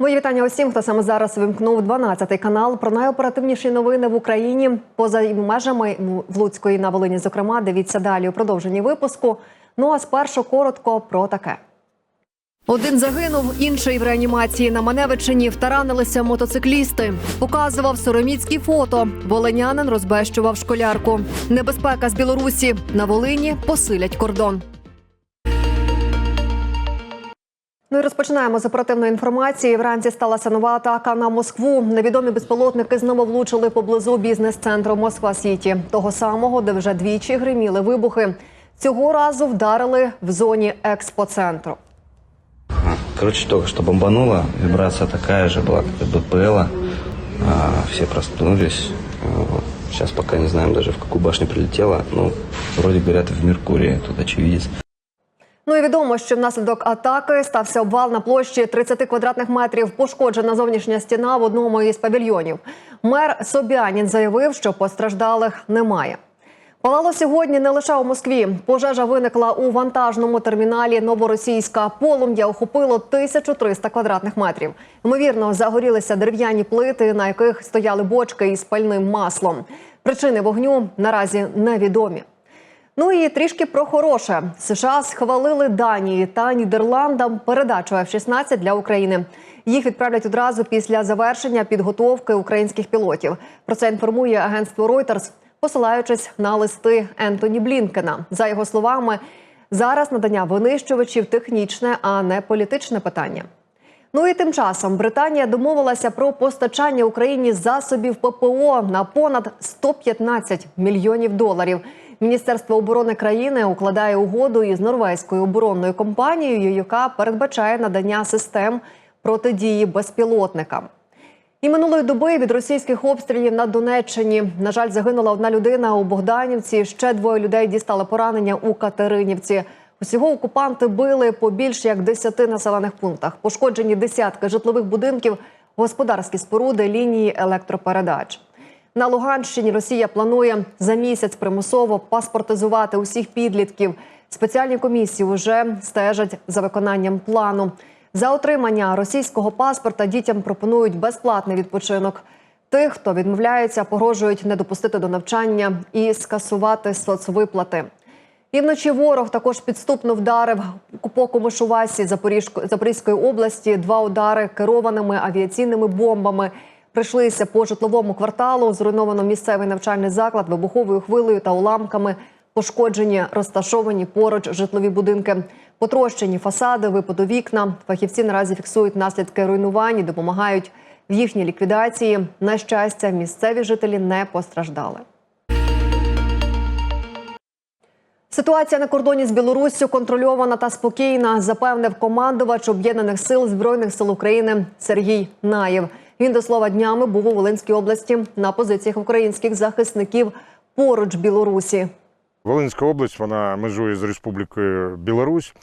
Мої вітання усім, хто саме зараз вимкнув 12-й канал. Про найоперативніші новини в Україні поза межами в Луцької на Волині. Зокрема, дивіться далі у продовженні випуску. Ну а спершу коротко про таке. Один загинув, інший в реанімації на Маневичині втаранилися мотоциклісти. Показував сороміцькі фото. Волинянин розбещував школярку. Небезпека з Білорусі на Волині посилять кордон. Ну і розпочинаємо з оперативної інформації. Вранці сталася нова атака на Москву. Невідомі безпілотники знову влучили поблизу бізнес-центру Москва Сіті, того самого, де вже двічі гриміли вибухи. Цього разу вдарили в зоні експоцентру. Короче, только что бомбануло, вибрация такая же была, как и БПЛа. А, все проснулись. Сейчас пока не знаем даже, в какую башню прилетело. Ну, вроде говорят, в Меркурии, тут очевидец. Ну і відомо, що внаслідок атаки стався обвал на площі 30 квадратних метрів. Пошкоджена зовнішня стіна в одному із павільйонів. Мер Собянін заявив, що постраждалих немає. Палало сьогодні не лише у Москві. Пожежа виникла у вантажному терміналі Новоросійська. Полум'я охопило 1300 квадратних метрів. Ймовірно, загорілися дерев'яні плити, на яких стояли бочки із пальним маслом. Причини вогню наразі невідомі. Ну і трішки про хороше. США схвалили Данії та Нідерландам передачу F-16 для України. Їх відправлять одразу після завершення підготовки українських пілотів. Про це інформує агентство Reuters, посилаючись на листи Ентоні Блінкена. За його словами, зараз надання винищувачів технічне, а не політичне питання. Ну і тим часом Британія домовилася про постачання Україні засобів ППО на понад 115 мільйонів доларів. Міністерство оборони країни укладає угоду із норвезькою оборонною компанією, яка передбачає надання систем протидії безпілотникам. І минулої доби від російських обстрілів на Донеччині на жаль загинула одна людина у Богданівці. Ще двоє людей дістали поранення у Катеринівці. Усього окупанти били по більш як 10 населених пунктах. Пошкоджені десятки житлових будинків, господарські споруди, лінії електропередач. На Луганщині Росія планує за місяць примусово паспортизувати усіх підлітків. Спеціальні комісії вже стежать за виконанням плану. За отримання російського паспорта дітям пропонують безплатний відпочинок. Тих, хто відмовляється, погрожують не допустити до навчання і скасувати соцвиплати. І вночі ворог також підступно вдарив по Комишувасі Запорізької області. Два удари керованими авіаційними бомбами прийшлися по житловому кварталу. Зруйновано місцевий навчальний заклад вибуховою хвилею та уламками. Пошкоджені розташовані поруч житлові будинки, потрощені фасади, випаду вікна. Фахівці наразі фіксують наслідки руйнувань допомагають в їхній ліквідації. На щастя, місцеві жителі не постраждали. Ситуація на кордоні з Білоруссю контрольована та спокійна, запевнив командувач об'єднаних сил збройних сил України Сергій Наєв. Він до слова днями був у Волинській області на позиціях українських захисників поруч Білорусі. Волинська область вона межує з Республікою Білорусь.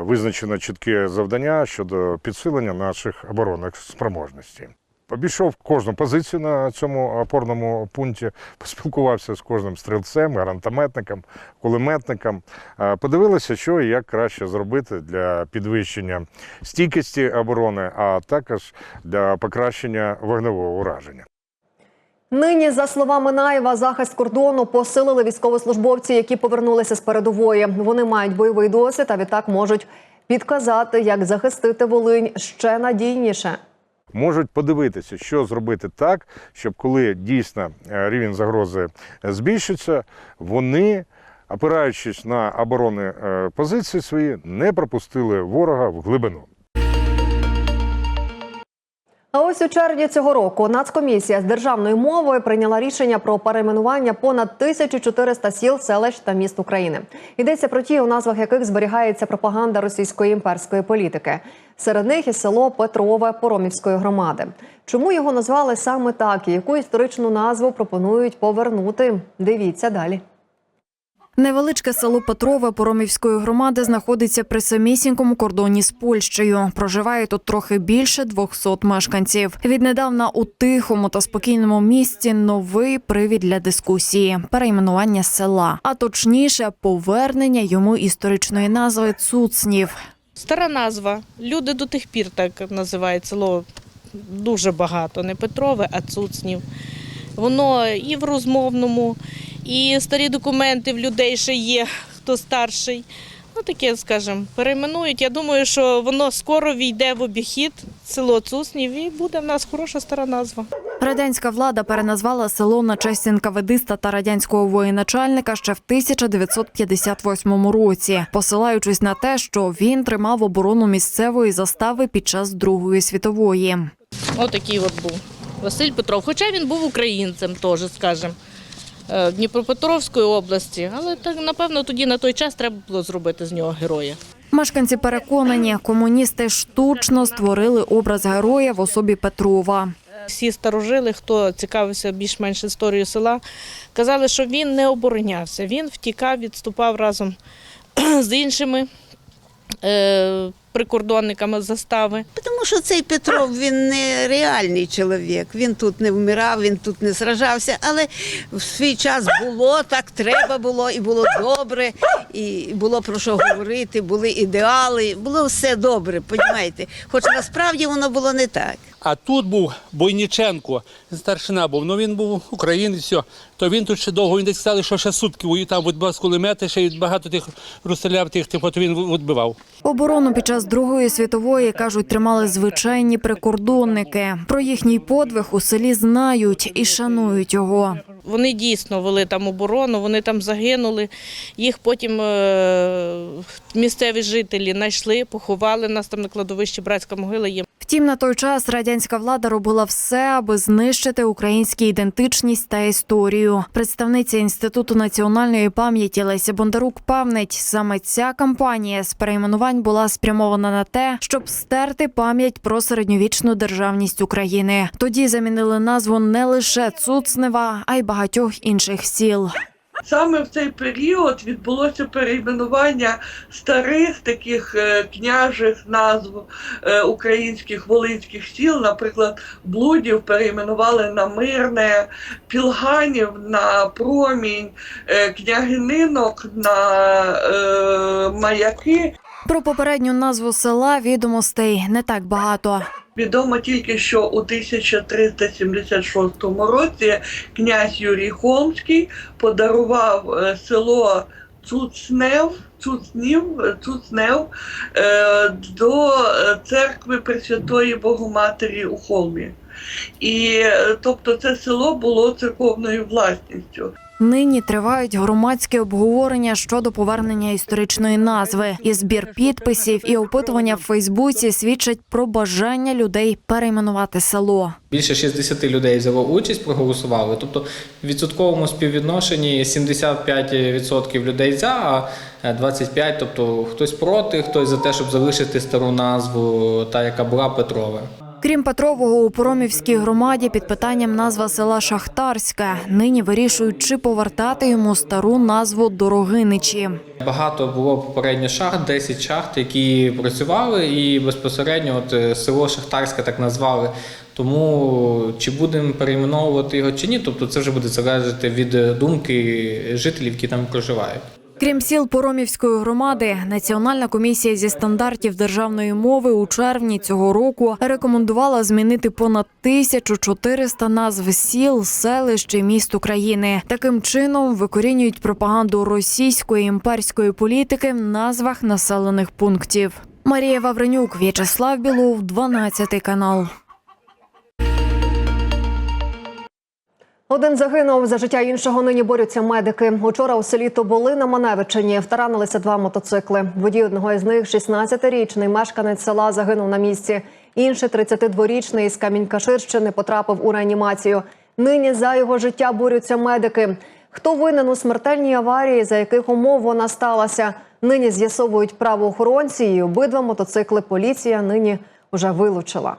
Визначено чітке завдання щодо підсилення наших оборонних спроможностей. Обійшов кожну позицію на цьому опорному пункті, поспілкувався з кожним стрільцем, гранатометником, кулеметником. Е, Подивилися, що і як краще зробити для підвищення стійкості оборони, а також для покращення вогневого ураження. Нині, за словами Наєва, захист кордону посилили військовослужбовці, які повернулися з передової. Вони мають бойовий досвід, а відтак можуть підказати, як захистити Волинь ще надійніше. Можуть подивитися, що зробити так, щоб коли дійсно е, рівень загрози збільшиться, вони, опираючись на оборонні е, позиції свої, не пропустили ворога в глибину. А ось у червні цього року Нацкомісія з державною мовою прийняла рішення про перейменування понад 1400 сіл, селищ та міст України. Йдеться про ті, у назвах яких зберігається пропаганда російської імперської політики. Серед них і село Петрове Поромівської громади. Чому його назвали саме так і яку історичну назву пропонують повернути? Дивіться далі. Невеличке село Петрове Поромівської громади знаходиться при самісінькому кордоні з Польщею. Проживає тут трохи більше 200 мешканців. Віднедавна у тихому та спокійному місті новий привід для дискусії перейменування села, а точніше, повернення йому історичної назви Цуцнів. Стара назва. Люди до тих пір так називають село дуже багато. Не Петрове, а Цуцнів. Воно і в розмовному, і старі документи в людей ще є, хто старший. Ну, таке, скажімо, перейменують. Я думаю, що воно скоро війде в обіхід, село Цуснів, і буде в нас хороша стара назва. Радянська влада переназвала село на честь інкаведиста та радянського воєначальника ще в 1958 році, посилаючись на те, що він тримав оборону місцевої застави під час Другої світової. Отакий от був Василь Петров. Хоча він був українцем теж, скажімо, Дніпропетровської області, але так, напевно, тоді на той час треба було зробити з нього героя. Мешканці переконані, комуністи штучно створили образ героя в особі Петрова. Всі старожили, хто цікавився більш-менш історією села, казали, що він не оборонявся. Він втікав, відступав разом з іншими е, прикордонниками застави. Тому що цей Петров він не реальний чоловік. Він тут не вмирав, він тут не сражався. Але в свій час було так, треба було, і було добре, і було про що говорити, були ідеали, було все добре, понімаєте? Хоч насправді воно було не так. А тут був Бойніченко, старшина був. Ну він був українець, то він тут ще довго він десь сказали, що ще сутки воює, там відбивав з кулемети, ще й багато тих розстріляв тих, тих, от він відбивав. Оборону під час Другої світової кажуть, тримали звичайні прикордонники. Про їхній подвиг у селі знають і шанують його. Вони дійсно вели там оборону, вони там загинули. Їх потім е, місцеві жителі знайшли, поховали нас там на кладовищі братська могила є. Втім, на той час радянська влада робила все, аби знищити українську ідентичність та історію. Представниця інституту національної пам'яті Леся Бондарук певнить, саме ця кампанія з перейменувань була спрямована на те, щоб стерти пам'ять про середньовічну державність України. Тоді замінили назву не лише Цуцнева, а й багатьох інших сіл. Саме в цей період відбулося перейменування старих таких е, княжих назв е, українських волинських сіл, наприклад, Блудів перейменували на Мирне, Пілганів на Промінь, е, Княгининок на Маяки. Про попередню назву села відомостей не так багато. Відомо тільки, що у 1376 році князь Юрій Холмський подарував е, село Цуцнев, Цуцнів, е, Цуцнев е, до церкви Пресвятої Богоматері у Холмі. І е, тобто це село було церковною власністю. Нині тривають громадські обговорення щодо повернення історичної назви. І збір підписів і опитування в Фейсбуці свідчать про бажання людей перейменувати село. Більше 60 людей взяло участь, проголосували. Тобто в відсотковому співвідношенні 75% людей за, а 25%, тобто хтось проти, хтось за те, щоб залишити стару назву, та яка була Петрове. Крім Петрового, у Поромівській громаді під питанням назва села Шахтарська. Нині вирішують, чи повертати йому стару назву Дорогиничі. Багато було попередньо шахт, 10 шахт, які працювали, і безпосередньо от е, село Шахтарське так назвали. Тому чи будемо перейменовувати його чи ні, тобто це вже буде залежати від думки жителів, які там проживають. Крім сіл Поромівської громади, Національна комісія зі стандартів державної мови у червні цього року рекомендувала змінити понад 1400 назв сіл, селищ і міст України. Таким чином викорінюють пропаганду російської імперської політики в назвах населених пунктів. Марія Вавренюк, В'ячеслав Білов, 12 канал. Один загинув за життя іншого. Нині борються медики. Учора у селі Тоболи на Маневичині втаранилися два мотоцикли. Водій одного із них, 16-річний мешканець села, загинув на місці. Інший 32-річний із Камінь-Каширщини потрапив у реанімацію. Нині за його життя борються медики. Хто винен у смертельній аварії, за яких умов вона сталася? Нині з'ясовують правоохоронці. І обидва мотоцикли поліція нині вже вилучила.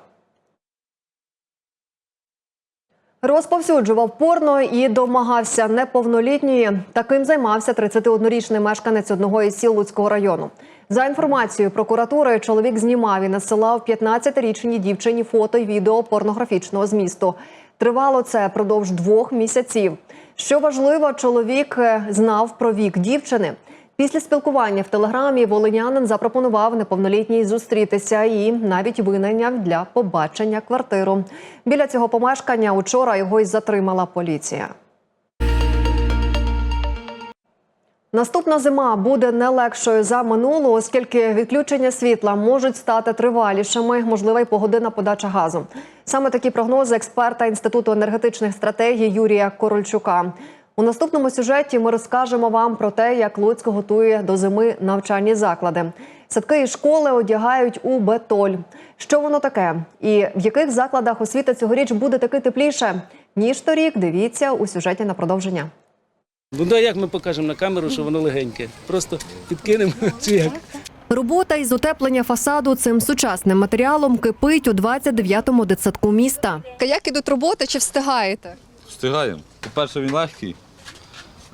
Розповсюджував порно і домагався неповнолітньої. Таким займався 31-річний мешканець одного із сіл Луцького району. За інформацією прокуратури, чоловік знімав і надсилав 15-річній дівчині фото й відео порнографічного змісту. Тривало це продовж двох місяців. Що важливо, чоловік е, знав про вік дівчини. Після спілкування в телеграмі волинянин запропонував неповнолітній зустрітися і навіть винайняв для побачення квартиру. Біля цього помешкання учора його й затримала поліція. Наступна зима буде не легшою за минулу, оскільки відключення світла можуть стати тривалішими, можлива й погодинна подача газу. Саме такі прогнози експерта Інституту енергетичних стратегій Юрія Корольчука. У наступному сюжеті ми розкажемо вам про те, як Луцьк готує до зими навчальні заклади. Садки і школи одягають у бетоль. Що воно таке? І в яких закладах освіти цьогоріч буде таки тепліше ніж торік? Дивіться у сюжеті на продовження. Ну да, як ми покажемо на камеру, що воно легеньке. Просто підкинемо чи як. Робота із утеплення фасаду цим сучасним матеріалом кипить у 29-му дитсадку міста. Як ідуть роботи, чи встигаєте? Встигаємо. По-перше, він легкий,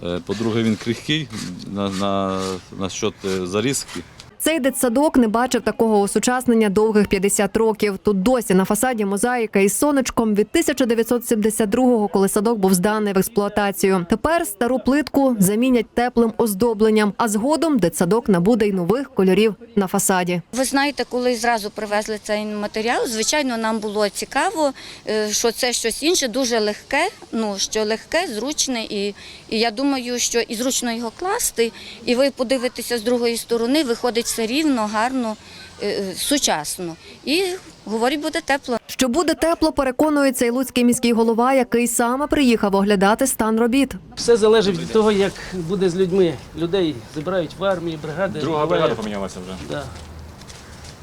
е, по-друге, він крихкий на, на, на счет е, зарізки. Цей дитсадок не бачив такого осучаснення довгих 50 років. Тут досі на фасаді мозаїка із сонечком від 1972-го, коли садок був зданий в експлуатацію. Тепер стару плитку замінять теплим оздобленням, а згодом дитсадок набуде й нових кольорів на фасаді. Ви знаєте, коли зразу привезли цей матеріал, звичайно, нам було цікаво, е, що це щось інше, дуже легке, ну що легке, зручне, і, і я думаю, що і зручно його класти, і ви подивитеся з другої сторони, виходить все рівно, гарно, е, сучасно. І говорить, буде тепло. Що буде тепло, переконується і луцький міський голова, який саме приїхав оглядати стан робіт. Все залежить від того, як буде з людьми. Людей забирають в армії, бригади. Друга буває. бригада помінялася вже. Да.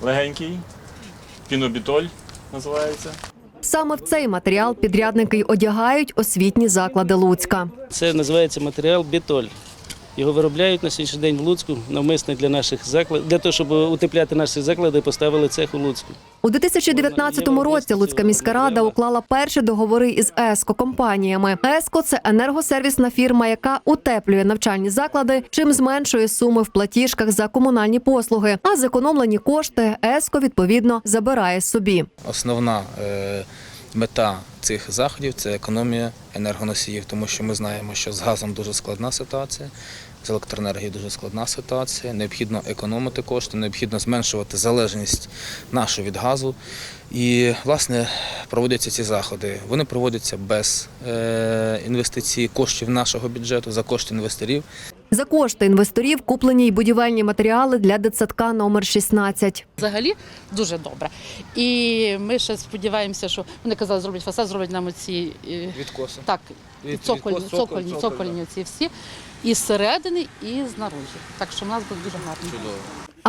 Легенький, пінобітоль називається. Саме в цей матеріал підрядники й одягають освітні заклади Луцька. Це називається матеріал бітоль. Його виробляють на сьогоднішній день в Луцьку, навмисно для наших закладів, для того, щоб утепляти наші заклади, поставили цех у Луцьку. У 2019 році Луцька міська рада уклала перші договори із ЕСКО компаніями. ЕСКО це енергосервісна фірма, яка утеплює навчальні заклади, чим зменшує суми в платіжках за комунальні послуги. А зекономлені кошти ЕСКО відповідно забирає собі. Основна е, мета цих заходів це економія енергоносіїв, тому що ми знаємо, що з газом дуже складна ситуація, з електроенергією дуже складна ситуація. Необхідно економити кошти, необхідно зменшувати залежність нашу від газу. І, власне, проводяться ці заходи. Вони проводяться без е, інвестицій коштів нашого бюджету, за кошти інвесторів. За кошти інвесторів куплені й будівельні матеріали для дитсадка номер 16. Взагалі дуже добре. І ми ще сподіваємося, що вони казали, зроблять фасад, зроблять нам оці е, Відкоси. так, Від- цокольні, відкос, цокольні, цокольні, цокольні ці всі. І зсередини, і знаружі. Так що в нас буде дуже гарно. Чудово.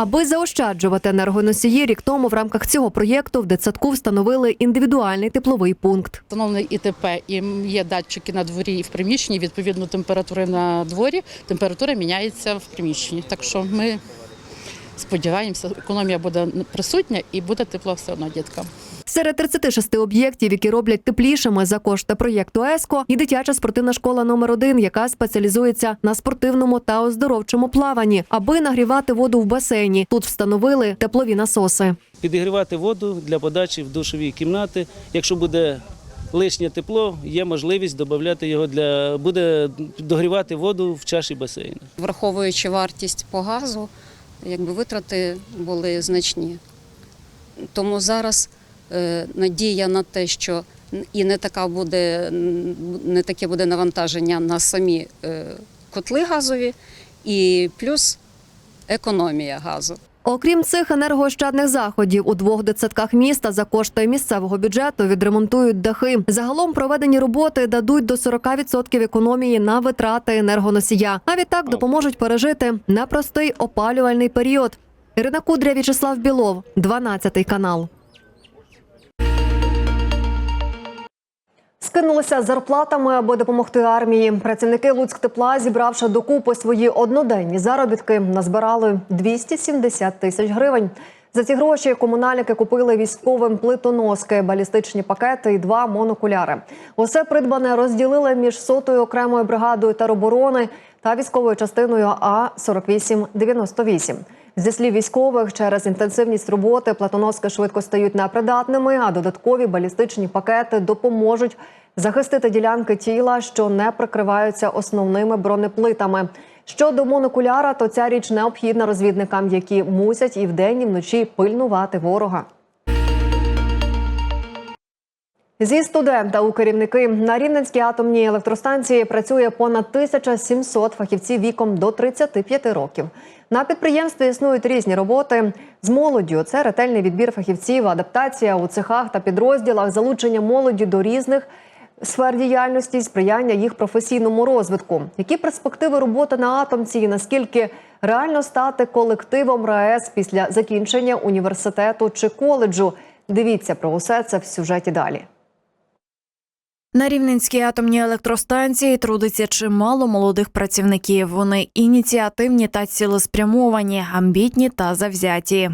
Аби заощаджувати енергоносії, рік тому в рамках цього проєкту в дитсадку встановили індивідуальний тепловий пункт. Встановлений ІТП, і є датчики на дворі і в приміщенні. Відповідно, температури на дворі, температура міняється в приміщенні. Так що ми сподіваємося, економія буде присутня і буде тепло все одно діткам. Серед 36 об'єктів, які роблять теплішими за кошти проєкту ЕСКО, і дитяча спортивна школа номер 1 яка спеціалізується на спортивному та оздоровчому плаванні, аби нагрівати воду в басейні. Тут встановили теплові насоси. Підігрівати воду для подачі в душові кімнати. Якщо буде лишнє тепло, є можливість додати його для буде догрівати воду в чаші басейну. Враховуючи вартість по газу, якби витрати були значні. Тому зараз надія на те, що і не така буде, не таке буде навантаження на самі е, котли газові, і плюс економія газу. Окрім цих енергоощадних заходів, у двох дитсадках міста за кошти місцевого бюджету відремонтують дахи. Загалом проведені роботи дадуть до 40% економії на витрати енергоносія. А відтак допоможуть пережити непростий опалювальний період. Ірина Кудря, В'ячеслав Білов, 12 канал. Скинулися зарплатами, аби допомогти армії. Працівники Луцьктепла, зібравши докупи свої одноденні заробітки, назбирали 270 тисяч гривень. За ці гроші комунальники купили військовим плитоноски, балістичні пакети і два монокуляри. Усе придбане розділили між сотою окремою бригадою тероборони та військовою частиною А 4898 Зі слів військових, через інтенсивність роботи платоноски швидко стають непридатними, а додаткові балістичні пакети допоможуть захистити ділянки тіла, що не прикриваються основними бронеплитами. Щодо монокуляра, то ця річ необхідна розвідникам, які мусять і вдень, і вночі пильнувати ворога. Зі студента у керівники на Рівненській атомній електростанції працює понад 1700 фахівців віком до 35 років. На підприємстві існують різні роботи з молоддю. Це ретельний відбір фахівців, адаптація у цехах та підрозділах, залучення молоді до різних сфер діяльності, сприяння їх професійному розвитку. Які перспективи роботи на атомці і наскільки реально стати колективом РаЕС після закінчення університету чи коледжу? Дивіться про усе це в сюжеті далі. На Рівненській атомній електростанції трудиться чимало молодих працівників. Вони ініціативні та цілеспрямовані, амбітні та завзяті.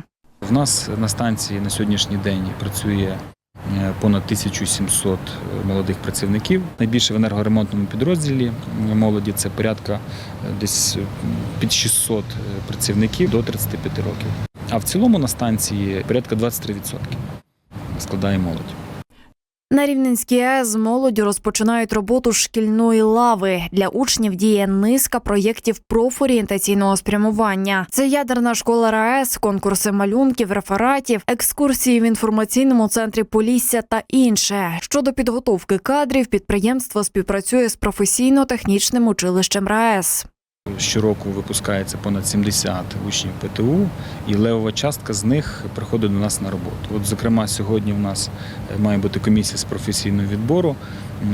В нас на станції на сьогоднішній день працює е, понад 1700 молодих працівників. Найбільше в енергоремонтному підрозділі молоді це порядка е, десь під 600 працівників до 35 років. А в цілому на станції порядка 23% складає молодь. На Рівненській АЕС з молоддю розпочинають роботу шкільної лави. Для учнів діє низка проєктів профорієнтаційного спрямування. Це ядерна школа РаЕС, конкурси малюнків, рефератів, екскурсії в інформаційному центрі Полісся та інше. Щодо підготовки кадрів, підприємство співпрацює з професійно-технічним училищем РаЕС. Щороку випускається понад 70 учнів ПТУ, і левова частка з них приходить до нас на роботу. От, зокрема, сьогодні в нас е, має бути комісія з професійного відбору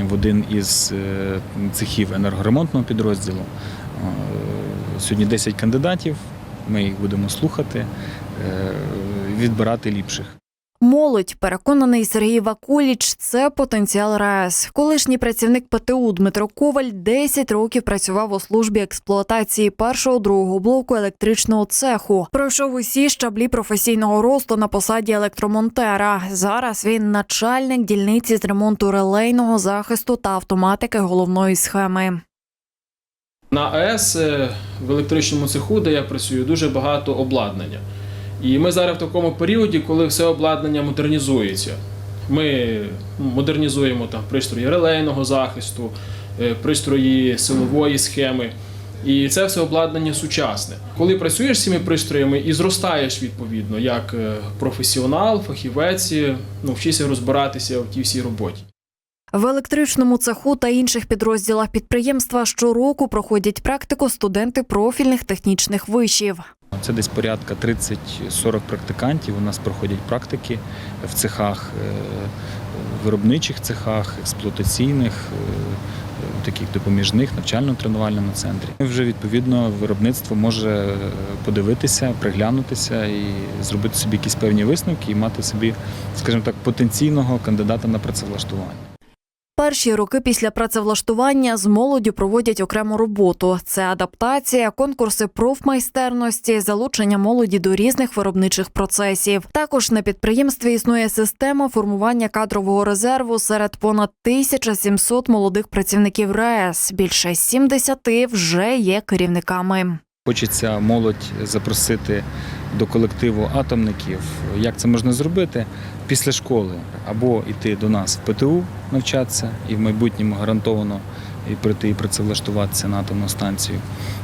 в один із е, цехів енергоремонтного підрозділу. Е, Сьогодні 10 кандидатів. Ми їх будемо слухати, відбирати ліпших. Молодь, переконаний Сергій Вакуліч, це потенціал РаЕС. Колишній працівник ПТУ Дмитро Коваль 10 років працював у службі експлуатації першого другого блоку електричного цеху. Пройшов усі щаблі професійного росту на посаді електромонтера. Зараз він начальник дільниці з ремонту релейного захисту та автоматики головної схеми. На АЕС е, в електричному цеху, де я працюю, дуже багато обладнання. І ми зараз в такому періоді, коли все обладнання модернізується. Ми модернізуємо там пристрої релейного захисту, е, пристрої силової схеми. І це все обладнання сучасне. Коли працюєш з цими пристроями і зростаєш відповідно як е, професіонал, фахівець, ну, розбиратися в тій всій роботі. В електричному цеху та інших підрозділах підприємства щороку проходять практику студенти профільних технічних вишів. Це десь порядка 30-40 практикантів. У нас проходять практики в цехах, е, виробничих цехах, експлуатаційних, е, таких допоміжних, навчально-тренувальному центрі. Вже відповідно виробництво може подивитися, приглянутися і зробити собі якісь певні висновки і мати собі, скажімо так, потенційного кандидата на працевлаштування. Перші роки після працевлаштування з молоддю проводять окрему роботу: це адаптація, конкурси профмайстерності, залучення молоді до різних виробничих процесів. Також на підприємстві існує система формування кадрового резерву серед понад 1700 молодих працівників РаЕС. Більше 70 вже є керівниками. Хочеться молодь запросити до колективу атомників. Як це можна зробити? Після школи або йти до нас в ПТУ навчатися і в майбутньому гарантовано і прийти і працевлаштуватися на атомну станцію,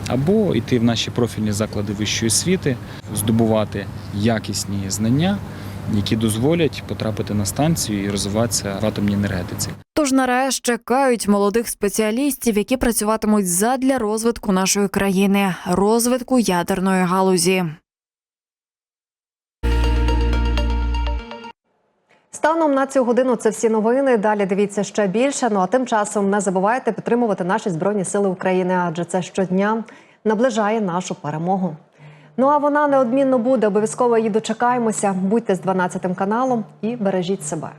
або йти в наші профільні заклади вищої освіти, здобувати якісні знання, які дозволять потрапити на станцію і розвиватися в атомній енергетиці. Тож на РаЕС чекають молодих спеціалістів, які працюватимуть задля розвитку нашої країни, розвитку ядерної галузі. Станом на цю годину це всі новини. Далі дивіться ще більше. Ну а тим часом не забувайте підтримувати наші збройні сили України, адже це щодня наближає нашу перемогу. Ну а вона неодмінно буде. Обов'язково її дочекаємося. Будьте з 12 каналом і бережіть себе.